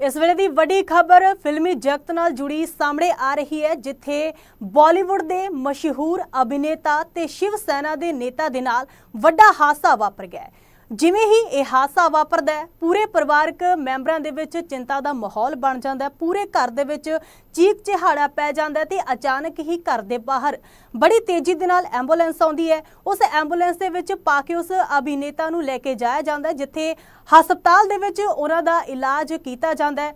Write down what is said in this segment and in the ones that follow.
ਇਸ ਵੇਲੇ ਦੀ ਵੱਡੀ ਖਬਰ ਫਿਲਮੀ ਜਗਤ ਨਾਲ ਜੁੜੀ ਸਾਹਮਣੇ ਆ ਰਹੀ ਹੈ, ਜਿੱਥੇ ਬਾਲੀਵੁੱਡ ਦੇ ਮਸ਼ਹੂਰ ਅਭਿਨੇਤਾ ਤੇ ਸ਼ਿਵ ਸੈਨਾ ਦੇ ਨੇਤਾ ਦੇ ਨਾਲ ਵੱਡਾ ਹਾਦਸਾ ਵਾਪਰ ਗਿਆ ਜਿਵੇਂ ਹੀ ਇਹ ਹਾਦਸਾ ਵਾਪਰਦਾ ਹੈ, ਪੂਰੇ ਪਰਿਵਾਰਕ ਮੈਂਬਰਾਂ ਦੇ ਵਿੱਚ ਚਿੰਤਾ ਦਾ ਮਾਹੌਲ ਬਣ ਜਾਂਦਾ ਹੈ, ਪੂਰੇ ਘਰ ਦੇ ਵਿੱਚ ਚੀਕ ਚਿਹਾੜਾ ਪੈ ਜਾਂਦਾ ਹੈ ਤੇ ਅਚਾਨਕ ਹੀ ਘਰ ਦੇ ਬਾਹਰ ਬੜੀ ਤੇਜ਼ੀ ਦੇ ਨਾਲ ਐਂਬੂਲੈਂਸ ਆਉਂਦੀ ਹੈ। ਉਸ ਐਂਬੂਲੈਂਸ ਦੇ ਵਿੱਚ ਪਾ ਕੇ ਉਸ ਅਭਿਨੇਤਾ ਨੂੰ ਲੈ ਕੇ ਜਾਇਆ ਜਾਂਦਾ ਹੈ, ਜਿੱਥੇ ਹਸਪਤਾਲ ਦੇ ਵਿੱਚ ਉਹਨਾਂ ਦਾ ਇਲਾਜ ਕੀਤਾ ਜਾਂਦਾ ਹੈ।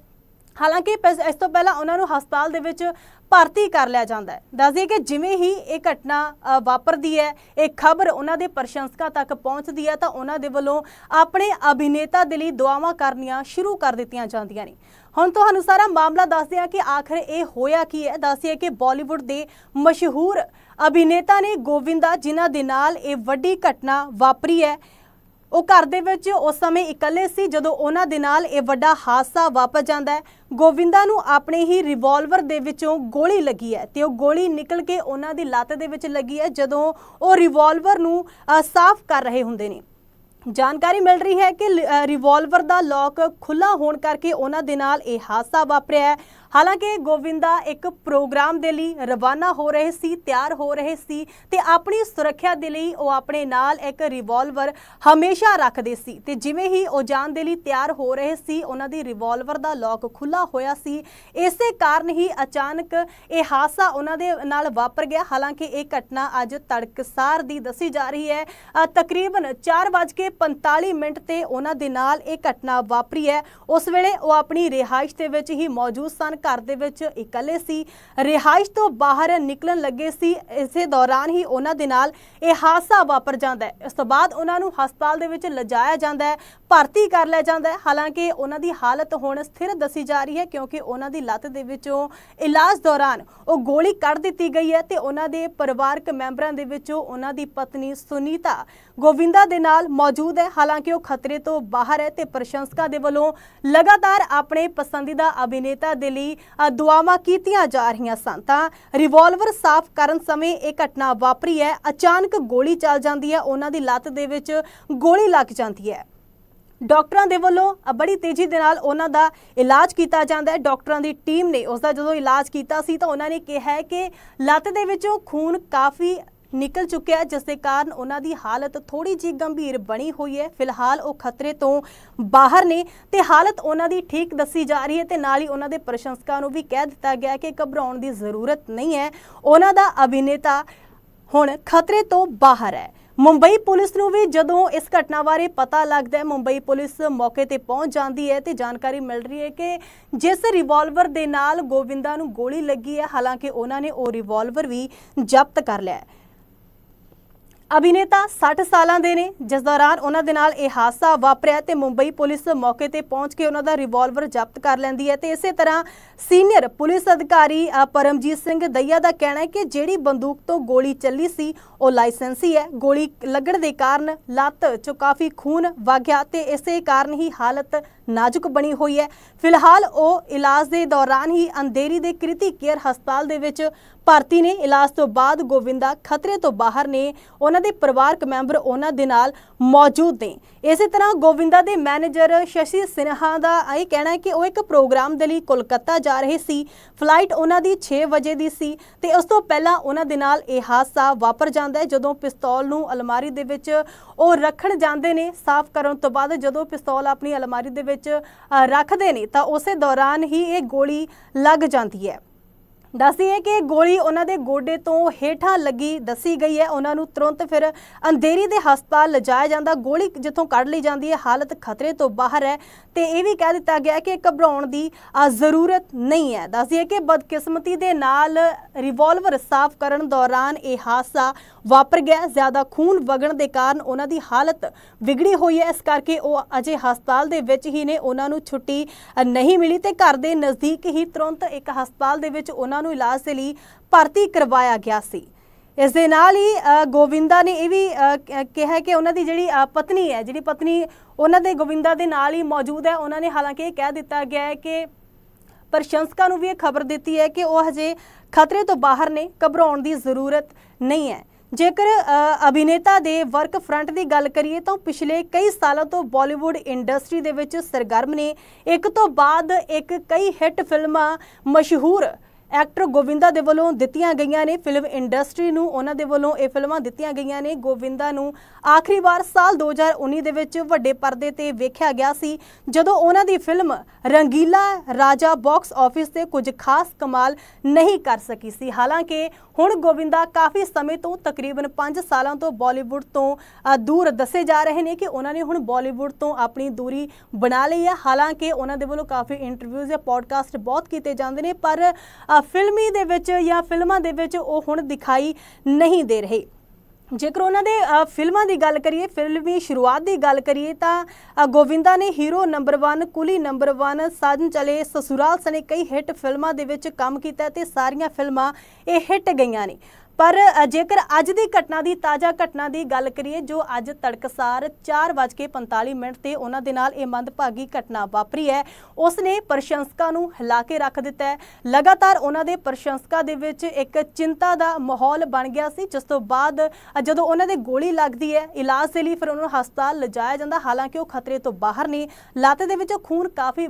ਹਾਲਾਂਕਿ ਪਸ- ਇਸ ਤੋਂ ਪਹਿਲਾਂ ਉਹਨਾਂ ਨੂੰ ਹਸਪਤਾਲ ਦੇ ਵਿੱਚ ਭਰਤੀ ਕਰ ਲਿਆ ਜਾਂਦਾ ਹੈ। ਦੱਸਦੇ ਕਿ ਜਿਵੇਂ ਹੀ ਇਹ ਘਟਨਾ ਵਾਪਰਦੀ ਹੈ, ਇਹ ਖਬਰ ਉਹਨਾਂ ਦੇ ਪ੍ਰਸ਼ੰਸਕਾਂ ਤੱਕ ਪਹੁੰਚਦੀ ਹੈ, ਤਾਂ ਉਹਨਾਂ ਦੇ ਵੱਲੋਂ ਆਪਣੇ ਅਭਿਨੇਤਾ ਦੇ ਲਈ ਦੁਆਵਾਂ ਕਰਨੀਆਂ ਸ਼ੁਰੂ ਕਰ ਦਿੱਤੀਆਂ ਜਾਂਦੀਆਂ ਨੇ। ਹੁਣ ਤੁਹਾਨੂੰ ਸਾਰਾ ਮਾਮਲਾ ਦੱਸਦੇ ਹਾਂ ਕਿ ਆਖਰ ਇਹ ਹੋਇਆ ਕੀ ਹੈ। ਦੱਸਿए ਕਿ ਬਾਲੀਵੁੱਡ ਦੇ ਮਸ਼ਹੂਰ ਅਭਿਨੇਤਾ ਨੇ ਗੋਵਿੰਦਾ, ਜਿਨ੍ਹਾਂ ਦੇ ਨਾਲ ਇਹ ਵੱਡੀ ਘਟਨਾ ਵਾਪਰੀ ਹੈ ਉਹ ਘਰ ਦੇ ਵਿੱਚ ਉਸ ਸਮੇਂ ਇਕੱਲੇ ਸੀ, ਜਦੋਂ ਉਹਨਾਂ ਦੇ ਨਾਲ ਇਹ ਵੱਡਾ ਹਾਦਸਾ ਵਾਪਰ ਜਾਂਦਾ ਹੈ। ਗੋਵਿੰਦਾ ਨੂੰ ਆਪਣੇ ਹੀ ਰਿਵਾਲਵਰ ਦੇ ਵਿੱਚੋਂ ਗੋਲੀ ਲੱਗੀ ਹੈ ਤੇ ਉਹ ਗੋਲੀ ਨਿਕਲ ਕੇ ਉਹਨਾਂ ਦੀ ਲੱਤ ਦੇ ਵਿੱਚ ਲੱਗੀ ਹੈ, ਜਦੋਂ ਉਹ ਰਿਵਾਲਵਰ ਨੂੰ ਸਾਫ਼ ਕਰ ਰਹੇ ਹੁੰਦੇ ਨੇ। ਜਾਣਕਾਰੀ ਮਿਲ ਰਹੀ ਹੈ ਕਿ ਰਿਵਾਲਵਰ ਦਾ ਲੌਕ ਖੁੱਲਾ ਹੋਣ ਕਰਕੇ ਉਹਨਾਂ ਦੇ ਨਾਲ ਇਹ ਹਾਦਸਾ ਵਾਪਰਿਆ ਹੈ। ਹਾਲਾਂਕਿ ਗੋਵਿੰਦਾ ਇੱਕ ਪ੍ਰੋਗਰਾਮ ਦੇ ਲਈ ਰਵਾਨਾ ਹੋ ਰਹੇ ਸੀ ਤਿਆਰ ਹੋ ਰਹੇ ਸੀ ਤੇ ਆਪਣੀ ਸੁਰੱਖਿਆ ਦੇ ਲਈ ਉਹ ਆਪਣੇ ਨਾਲ ਇੱਕ ਰਿਵਾਲਵਰ ਹਮੇਸ਼ਾ ਰੱਖਦੇ ਸੀ ਤੇ ਜਿਵੇਂ ਹੀ ਉਹ ਜਾਣ ਦੇ ਲਈ ਤਿਆਰ ਹੋ ਰਹੇ ਸੀ ਉਹਨਾਂ ਦੀ ਰਿਵਾਲਵਰ ਦਾ ਲੌਕ ਖੁੱਲਾ ਹੋਇਆ ਸੀ। ਇਸੇ ਕਾਰਨ ਹੀ ਅਚਾਨਕ ਇਹ ਹਾਦਸਾ ਉਹਨਾਂ ਦੇ ਨਾਲ ਵਾਪਰ ਗਿਆ। ਹਾਲਾਂਕਿ ਇਹ ਘਟਨਾ ਅੱਜ ਤੜਕਸਾਰ ਦੀ ਦੱਸੀ ਜਾ ਰਹੀ ਹੈ। ਅ, ਤਕਰੀਬਨ 4:45 ਮਿੰਟ ਤੇ ਉਹਨਾਂ ਦੇ ਨਾਲ ਇਹ ਘਟਨਾ ਵਾਪਰੀ ਹੈ। ਉਸ ਵੇਲੇ ਉਹ ਆਪਣੀ ਰਿਹਾਇਸ਼ ਦੇ ਵਿੱਚ ਹੀ ਮੌਜੂਦ ਸਨ। ਘਰ ਦੇ ਵਿੱਚ ਇਕੱਲੇ ਸੀ। ਰਿਹਾਇਸ਼ ਤੋਂ ਬਾਹਰ ਨਿਕਲਣ ਲੱਗੇ ਸੀ। ਇਸੇ ਦੌਰਾਨ ਹੀ ਉਹਨਾਂ ਦੇ ਨਾਲ ਇਹ ਹਾਦਸਾ ਵਾਪਰ ਜਾਂਦਾ ਹੈ। ਇਸ ਤੋਂ ਬਾਅਦ ਉਹਨਾਂ ਨੂੰ ਹਸਪਤਾਲ ਦੇ ਵਿੱਚ ਲਿਜਾਇਆ ਜਾਂਦਾ ਹੈ। ਭਰਤੀ ਕਰ ਲਿਆ ਜਾਂਦਾ ਹੈ। ਹਾਲਾਂਕਿ ਉਹਨਾਂ ਦੀ ਹਾਲਤ ਹੁਣ ਸਥਿਰ ਦੱਸੀ ਜਾ ਰਹੀ ਹੈ ਕਿਉਂਕਿ ਉਹਨਾਂ ਦੀ ਲੱਤ ਦੇ ਵਿੱਚੋਂ ਇਲਾਜ ਦੌਰਾਨ ਉਹ ਗੋਲੀ ਕੱਢ ਦਿੱਤੀ ਗਈ ਹੈ ਤੇ ਉਹਨਾਂ ਦੇ ਪਰਿਵਾਰਕ ਮੈਂਬਰਾਂ ਦੇ ਵਿੱਚੋਂ ਉਹਨਾਂ ਦੀ ਪਤਨੀ ਸੁਨੀਤਾ ਗੋਵਿੰਦਾ ਦੇ ਨਾਲ ਮੌਜੂਦ ਹੈ। ਹਾਲਾਂਕਿ ਉਹ ਖਤਰੇ ਤੋਂ ਬਾਹਰ ਹੈ ਤੇ ਪ੍ਰਸ਼ੰਸਕਾਂ ਦੇ ਵੱਲੋਂ ਲਗਾਤਾਰ ਆਪਣੇ ਪਸੰਦੀਦਾ ਅਭਿਨੇਤਾ ਦੇ ਲਈ ਅ, ਦੁਆਵਾਂ ਕੀਤੀਆਂ ਜਾ ਰਹੀਆਂ ਸਨ। ਤਾਂ ਰਿਵਾਲਵਰ ਸਾਫ਼ ਕਰਨ ਸਮੇਂ ਇਹ ਘਟਨਾ ਵਾਪਰੀ ਹੈ। ਅਚਾਨਕ ਗੋਲੀ ਚੱਲ ਜਾਂਦੀ ਹੈ। ਉਹਨਾਂ ਦੀ ਲੱਤ ਦੇ ਵਿੱਚ ਗੋਲੀ ਲੱਗ ਜਾਂਦੀ ਹੈ। ਡਾਕਟਰਾਂ ਦੇ ਵੱਲੋਂ ਬੜੀ ਤੇਜ਼ੀ ਦੇ ਨਾਲ ਉਹਨਾਂ ਦਾ ਇਲਾਜ ਕੀਤਾ ਜਾਂਦਾ ਹੈ। ਡਾਕਟਰਾਂ ਦੀ ਟੀਮ ਨੇ ਉਸ ਦਾ ਜਦੋਂ ਇਲਾਜ ਕੀਤਾ ਸੀ ਤਾਂ ਉਹਨਾਂ ਨੇ ਕਿਹਾ ਹੈ ਕਿ ਲੱਤ ਦੇ ਵਿੱਚੋਂ ਖੂਨ ਕਾਫੀ ਨਿਕਲ ਚੁੱਕਿਆ ਹੈ, ਜਿਸ ਦੇ ਕਾਰਨ ਉਹਨਾਂ ਦੀ ਹਾਲਤ ਥੋੜੀ ਜਿਹੀ ਗੰਭੀਰ ਬਣੀ ਹੋਈ ਹੈ। ਫਿਲਹਾਲ ਉਹ ਖਤਰੇ ਤੋਂ ਬਾਹਰ ਨੇ ਤੇ ਹਾਲਤ ਉਹਨਾਂ ਦੀ ਠੀਕ ਦੱਸੀ ਜਾ ਰਹੀ ਹੈ ਤੇ ਨਾਲ ਹੀ ਉਹਨਾਂ ਦੇ ਪ੍ਰਸ਼ੰਸਕਾਂ ਨੂੰ ਵੀ ਕਹਿ ਦਿੱਤਾ ਗਿਆ ਕਿ ਘਬਰਾਉਣ ਦੀ ਜ਼ਰੂਰਤ ਨਹੀਂ ਹੈ। ਉਹਨਾਂ ਦਾ ਅਭਿਨੇਤਾ ਹੁਣ ਖਤਰੇ ਤੋਂ ਬਾਹਰ ਹੈ। ਮੁੰਬਈ ਪੁਲਿਸ ਨੂੰ ਵੀ ਜਦੋਂ ਇਸ ਘਟਨਾ ਬਾਰੇ ਪਤਾ ਲੱਗਦਾ ਹੈ, ਮੁੰਬਈ ਪੁਲਿਸ ਮੌਕੇ ਤੇ ਪਹੁੰਚ ਜਾਂਦੀ ਹੈ ਤੇ ਜਾਣਕਾਰੀ ਮਿਲ ਰਹੀ ਹੈ ਕਿ ਜਿਸ ਰਿਵਾਲਵਰ ਦੇ ਨਾਲ ਗੋਵਿੰਦਾ ਨੂੰ ਗੋਲੀ ਲੱਗੀ ਹੈ, ਹਾਲਾਂਕਿ ਉਹਨਾਂ ਨੇ ਉਹ ਰਿਵਾਲਵਰ ਵੀ ਜ਼ਬਤ ਕਰ ਲਿਆ ਹੈ। ਅਭਿਨੇਤਾ 60 ਸਾਲਾਂ ਦੇ ਨੇ, ਜਿਸ ਦੌਰਾਨ ਉਹਨਾਂ ਦੇ ਨਾਲ ਇਹ ਹਾਦਸਾ ਵਾਪਰਿਆ ਤੇ ਮੁੰਬਈ ਪੁਲਿਸ ਮੌਕੇ ਤੇ ਪਹੁੰਚ ਕੇ ਉਹਨਾਂ ਦਾ ਰਿਵਾਲਵਰ ਜ਼ਬਤ ਕਰ ਲੈਂਦੀ ਹੈ ਤੇ ਇਸੇ ਤਰ੍ਹਾਂ ਸੀਨੀਅਰ ਪੁਲਿਸ ਅਧਿਕਾਰੀ ਪਰਮਜੀਤ ਸਿੰਘ ਦਈਆ ਦਾ ਕਹਿਣਾ ਹੈ ਕਿ ਜਿਹੜੀ ਬੰਦੂਕ ਤੋਂ ਗੋਲੀ ਚੱਲੀ ਸੀ, ਉਹ ਲਾਇਸੈਂਸੀ ਹੈ। ਗੋਲੀ ਲੱਗਣ ਦੇ ਕਾਰਨ ਲੱਤ 'ਚੋਂ ਕਾਫੀ ਖੂਨ ਵਗ ਗਿਆ ਤੇ ਇਸੇ ਕਾਰਨ ਹੀ ਹਾਲਤ ਨਾਜ਼ੁਕ ਬਣੀ ਹੋਈ ਹੈ। ਫਿਲਹਾਲ ਉਹ ਇਲਾਜ ਦੇ ਦੌਰਾਨ ਹੀ ਅੰਧੇਰੀ ਦੇ ਕ੍ਰਿਤੀ ਕੇਅਰ ਹਸਪਤਾਲ ਦੇ ਵਿੱਚ ਭਰਤੀ ਨੇ। ਇਲਾਜ ਤੋਂ ਬਾਅਦ ਗੋਵਿੰਦਾ ਖਤਰੇ ਤੋਂ ਬਾਹਰ ਨੇ। ਉਹਨਾਂ ਦੇ ਪਰਿਵਾਰਕ ਮੈਂਬਰ ਉਹਨਾਂ ਦੇ ਨਾਲ ਮੌਜੂਦ ਨੇ। ਇਸੇ ਤਰ੍ਹਾਂ ਗੋਵਿੰਦਾ ਦੇ ਮੈਨੇਜਰ ਸ਼ਸ਼ੀ ਸਿਨਹਾ ਦਾ ਇਹ ਕਹਿਣਾ ਹੈ ਕਿ ਉਹ ਇੱਕ ਪ੍ਰੋਗਰਾਮ ਦੇ ਲਈ ਕੋਲਕਾਤਾ ਜਾ ਰਹੇ ਸੀ। ਫਲਾਈਟ ਉਹਨਾਂ ਦੀ 6 ਵਜੇ ਦੀ ਸੀ ਤੇ ਉਸ ਤੋਂ ਪਹਿਲਾਂ ਉਹਨਾਂ ਦੇ ਨਾਲ ਇਹ ਹਾਦਸਾ ਵਾਪਰ ਜਾਂਦਾ ਹੈ। ਜਦੋਂ ਪਿਸਤੌਲ ਨੂੰ ਅਲਮਾਰੀ ਦੇ ਵਿੱਚ ਉਹ ਰੱਖਣ ਜਾਂਦੇ ਨੇ, ਸਾਫ਼ ਕਰਨ ਤੋਂ ਬਾਅਦ ਜਦੋਂ ਪਿਸਤੌਲ ਆਪਣੀ ਅਲਮਾਰੀ ਦੇ ਵਿੱਚ ਅ, ਰੱਖਦੇ ਨੇ ਤਾਂ ਉਸੇ ਦੌਰਾਨ ਹੀ ਇਹ ਗੋਲੀ ਲੱਗ ਜਾਂਦੀ ਹੈ। ਦੱਸਦੀ ਹੈ ਕਿ ਗੋਲੀ ਉਹਨਾਂ ਦੇ ਗੋਡੇ ਤੋਂ ਹੇਠਾਂ ਲੱਗੀ ਦੱਸੀ ਗਈ ਹੈ। ਉਹਨਾਂ ਨੂੰ ਤੁਰੰਤ ਫਿਰ ਅੰਧੇਰੀ ਦੇ ਹਸਪਤਾਲ ਲਿਜਾਇਆ ਜਾਂਦਾ। ਗੋਲੀ ਜਿੱਥੋਂ ਕੱਢ ਲਈ ਜਾਂਦੀ ਹੈ, ਹਾਲਤ ਖਤਰੇ ਤੋਂ ਬਾਹਰ ਹੈ ਤੇ ਇਹ ਵੀ ਕਹਿ ਦਿੱਤਾ ਗਿਆ ਕਿ ਘਬਰਾਉਣ ਦੀ ਜ਼ਰੂਰਤ ਨਹੀਂ ਹੈ। ਦੱਸਦੀ ਹੈ ਕਿ ਬਦਕਿਸਮਤੀ ਦੇ ਨਾਲ ਰਿਵਾਲਵਰ ਸਾਫ਼ ਕਰਨ ਦੌਰਾਨ ਇਹ ਹਾਦਸਾ ਵਾਪਰ ਗਿਆ ਜ਼ਿਆਦਾ ਖੂਨ ਵਗਣ ਦੇ ਕਾਰਨ ਉਹਨਾਂ ਦੀ ਹਾਲਤ ਵਿਗੜੀ ਹੋਈ ਹੈ। ਇਸ ਕਰਕੇ ਉਹ ਅਜੇ ਹਸਪਤਾਲ ਦੇ ਵਿੱਚ ਹੀ ਨੇ। ਉਹਨਾਂ ਨੂੰ ਛੁੱਟੀ ਨਹੀਂ ਮਿਲੀ ਤੇ ਘਰ ਦੇ ਨਜ਼ਦੀਕ ਹੀ ਤੁਰੰਤ ਇੱਕ ਹਸਪਤਾਲ ਦੇ ਵਿੱਚ ਉਹਨਾਂ ਨੂੰ ਇਲਾਜ ਦੇ ਲਈ ਭਰਤੀ ਕਰਵਾਇਆ ਗਿਆ ਸੀ। ਇਸ ਦੇ ਨਾਲ ਹੀ ਗੋਵਿੰਦਾ ਨੇ ਇਹ ਵੀ ਕਿਹਾ ਕਿ ਉਹਨਾਂ ਦੀ ਜਿਹੜੀ ਪਤਨੀ ਹੈ, ਜਿਹੜੀ ਪਤਨੀ ਉਹਨਾਂ ਦੇ ਗੋਵਿੰਦਾ ਦੇ ਨਾਲ ਹੀ ਮੌਜੂਦ ਹੈ, ਉਹਨਾਂ ਨੇ ਹਾਲਾਂਕਿ ਇਹ ਕਹਿ ਦਿੱਤਾ ਗਿਆ ਹੈ ਕਿ ਪ੍ਰਸ਼ੰਸਕਾਂ ਨੂੰ ਵੀ ਇਹ ਖਬਰ ਦਿੱਤੀ ਹੈ ਕਿ ਉਹ ਹਜੇ ਖਤਰੇ ਤੋਂ ਬਾਹਰ ਨੇ, ਘਬਰਾਉਣ ਦੀ ਜ਼ਰੂਰਤ ਨਹੀਂ ਹੈ। ਜੇਕਰ ਅਭਿਨੇਤਾ ਦੇ ਵਰਕ ਫਰੰਟ ਦੀ ਗੱਲ ਕਰੀਏ ਤਾਂ ਪਿਛਲੇ ਕਈ ਸਾਲਾਂ ਤੋਂ ਬਾਲੀਵੁੱਡ ਇੰਡਸਟਰੀ ਦੇ ਵਿੱਚ ਸਰਗਰਮ ਨੇ। ਇੱਕ ਤੋਂ ਬਾਅਦ ਇੱਕ ਕਈ ਹਿੱਟ ਫਿਲਮਾਂ ਮਸ਼ਹੂਰ ਐਕਟਰ ਗੋਵਿੰਦਾ ਦੇ ਵੱਲੋਂ ਦਿੱਤੀਆਂ ਗਈਆਂ ਨੇ ਫਿਲਮ ਇੰਡਸਟਰੀ ਨੂੰ। ਉਹਨਾਂ ਦੇ ਵੱਲੋਂ ਇਹ ਫਿਲਮਾਂ ਦਿੱਤੀਆਂ ਗਈਆਂ ਨੇ। ਗੋਵਿੰਦਾ ਨੂੰ ਆਖਰੀ ਵਾਰ ਸਾਲ 2019 ਦੇ ਵਿੱਚ ਵੱਡੇ ਪਰਦੇ ਤੇ ਵੇਖਿਆ ਗਿਆ ਸੀ। ਜਦੋਂ ਉਹਨਾਂ ਦੀ ਫਿਲਮ ਰੰਗੀਲਾ ਰਾਜਾ ਬਾਕਸ ਆਫਿਸ ਤੇ ਕੁਝ ਖਾਸ ਕਮਾਲ ਨਹੀਂ ਕਰ ਸਕੀ ਸੀ। ਹਾਲਾਂਕਿ ਹੁਣ ਗੋਵਿੰਦਾ ਕਾਫੀ ਸਮੇਂ ਤੋਂ ਤਕਰੀਬਨ 5 ਸਾਲਾਂ ਤੋਂ ਬਾਲੀਵੁੱਡ ਤੋਂ ਦੂਰ ਦੱਸੇ ਜਾ ਰਹੇ ਨੇ ਕਿ ਉਹਨਾਂ ਨੇ ਹੁਣ ਬਾਲੀਵੁੱਡ ਤੋਂ ਆਪਣੀ ਦੂਰੀ ਬਣਾ ਲਈ ਹੈ। ਹਾਲਾਂਕਿ ਉਹਨਾਂ ਦੇ ਵੱਲੋਂ ਕਾਫੀ ਇੰਟਰਵਿਊਜ਼ ਜਾਂ ਪੋਡਕਾਸਟ ਬਹੁਤ ਕੀਤੇ ਜਾਂਦੇ ਨੇ, ਪਰ ਫਿਲਮੀ ਦੇ ਵਿੱਚ ਜਾਂ ਫਿਲਮਾਂ ਦੇ ਵਿੱਚ ਉਹ ਹੁਣ ਦਿਖਾਈ ਨਹੀਂ ਦੇ ਰਹੇ। ਜੇਕਰ ਉਹਨਾਂ ਦੇ ਫਿਲਮਾਂ ਦੀ ਗੱਲ ਕਰੀਏ ਫਿਲਮੀ ਸ਼ੁਰੂਆਤ ਦੀ ਗੱਲ ਕਰੀਏ ਤਾਂ ਅ, ਗੋਵਿੰਦਾ ਨੇ hero number 1 coolie number 1 Saajan Chale Sasural ਸਣੇ ਕਈ ਹਿੱਟ ਫਿਲਮਾਂ ਦੇ ਵਿੱਚ ਕੰਮ ਕੀਤਾ ਤੇ ਸਾਰੀਆਂ ਫਿਲਮਾਂ ਇਹ ਹਿੱਟ ਗਈਆਂ ਨੇ। ਪਰ ਜੇਕਰ ਅੱਜ ਦੀ ਘਟਨਾ ਦੀ, ਤਾਜ਼ਾ ਘਟਨਾ ਦੀ ਗੱਲ ਕਰੀਏ, ਜੋ ਅੱਜ ਤੜਕਸਾਰ 4:45 ਮਿੰਟ ਤੇ ਉਹਨਾਂ ਦੇ ਨਾਲ ਇਹ ਮੰਦਭਾਗੀ ਘਟਨਾ ਵਾਪਰੀ ਹੈ, ਉਸ ਨੇ ਪ੍ਰਸ਼ੰਸਕਾਂ ਨੂੰ ਹਿਲਾ ਕੇ ਰੱਖ ਦਿੱਤਾ ਹੈ। ਲਗਾਤਾਰ ਉਹਨਾਂ ਦੇ ਪ੍ਰਸ਼ੰਸਕਾਂ ਦੇ ਵਿੱਚ ਇੱਕ ਚਿੰਤਾ ਦਾ ਮਾਹੌਲ ਬਣ ਗਿਆ ਸੀ, ਜਿਸ ਤੋਂ ਬਾਅਦ ਜਦੋਂ ਉਹਨਾਂ ਦੇ ਗੋਲੀ ਲੱਗਦੀ ਹੈ, ਇਲਾਜ ਦੇ ਲਈ ਫਿਰ ਉਹਨਾਂ ਨੂੰ ਹਸਪਤਾਲ ਲਿਜਾਇਆ ਜਾਂਦਾ, ਹਾਲਾਂਕਿ ਉਹ ਖਤਰੇ ਤੋਂ ਬਾਹਰ ਨੇ। ਲੱਤ ਦੇ ਵਿੱਚੋਂ ਖੂਨ ਕਾਫੀ